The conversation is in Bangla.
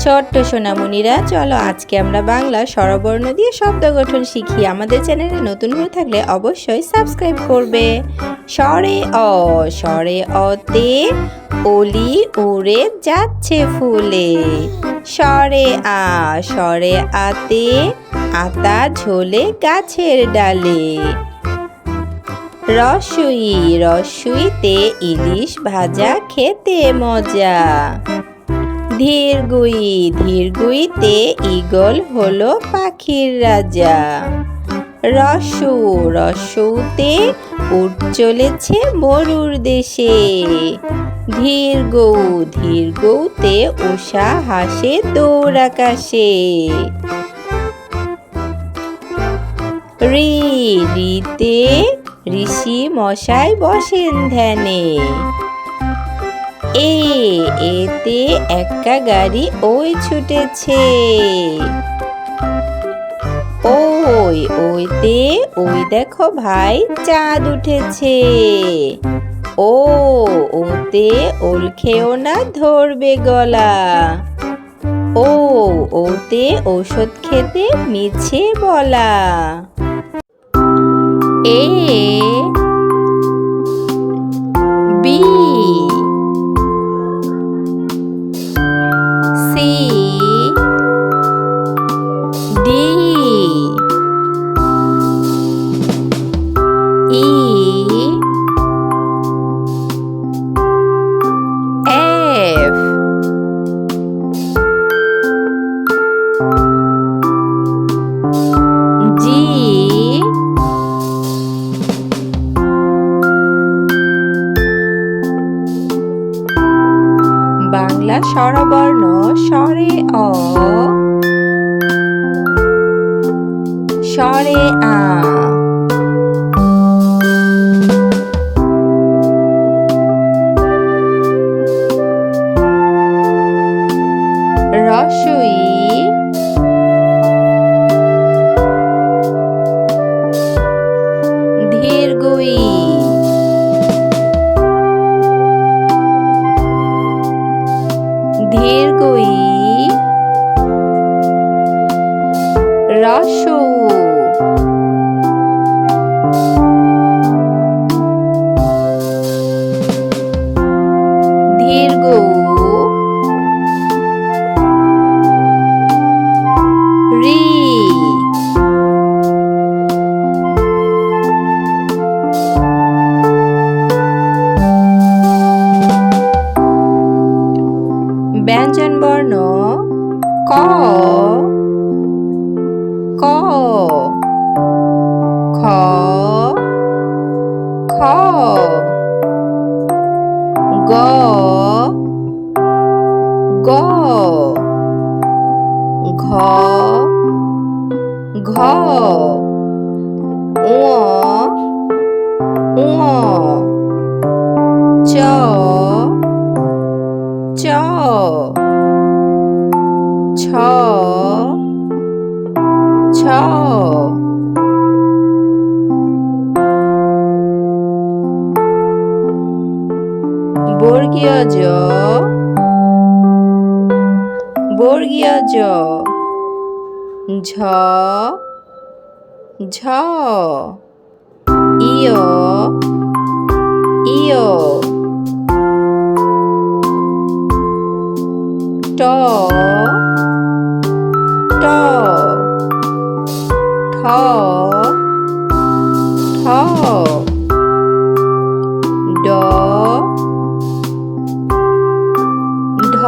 ছোট্ট সোনামণিরা, চলো আজকে আমরা বাংলা স্বরবর্ণ দিয়ে শব্দ গঠন শিখি আমাদের চ্যানেলে নতুন হয়ে থাকলে অবশ্যই সাবস্ক্রাইব করবে। স্বরে অ, স্বরে অতে অলি উড়ে যাচ্ছে ফুলে। স্বরে আ, স্বরে আতে আতা ঝোলে গাছের ডালে। রসুই, রসুইতে ইলিশ ভাজা খেতে মজা। ধীরগুই, ধীরগুইতে ইগল হলো পাখির রাজা। রসু, রসুতে উঠ চলেছে মরুর দেশে। ধীর গৌ ধীর গৌতে উষা হাসে দৌড় আকাশে। রি, রিতে ঋষি মশাই বসেন ধ্যানে। এ, এতে একটা গাড়ি ওই ছুটেছে। ওই, ওইতে, ওই দেখো ভাই চাঁদ উঠেছে। ও, ওতে ওল খেও না ধরবে গলা। ও, ওতে ঔষধ খেতে মিছে বলা। এ বাংলা স্বরবর্ণ স্বরে অ। স্বরে আ। রসুই রসু দীর্ঘ রি। ব্যঞ্জন বর্ণ ক। ক খ খ গ গ ঘ ঘ বর্গীয় জ বর্গীয় জ ঝ ঝ ইয় ইয় ট ট ঠ ড ঢ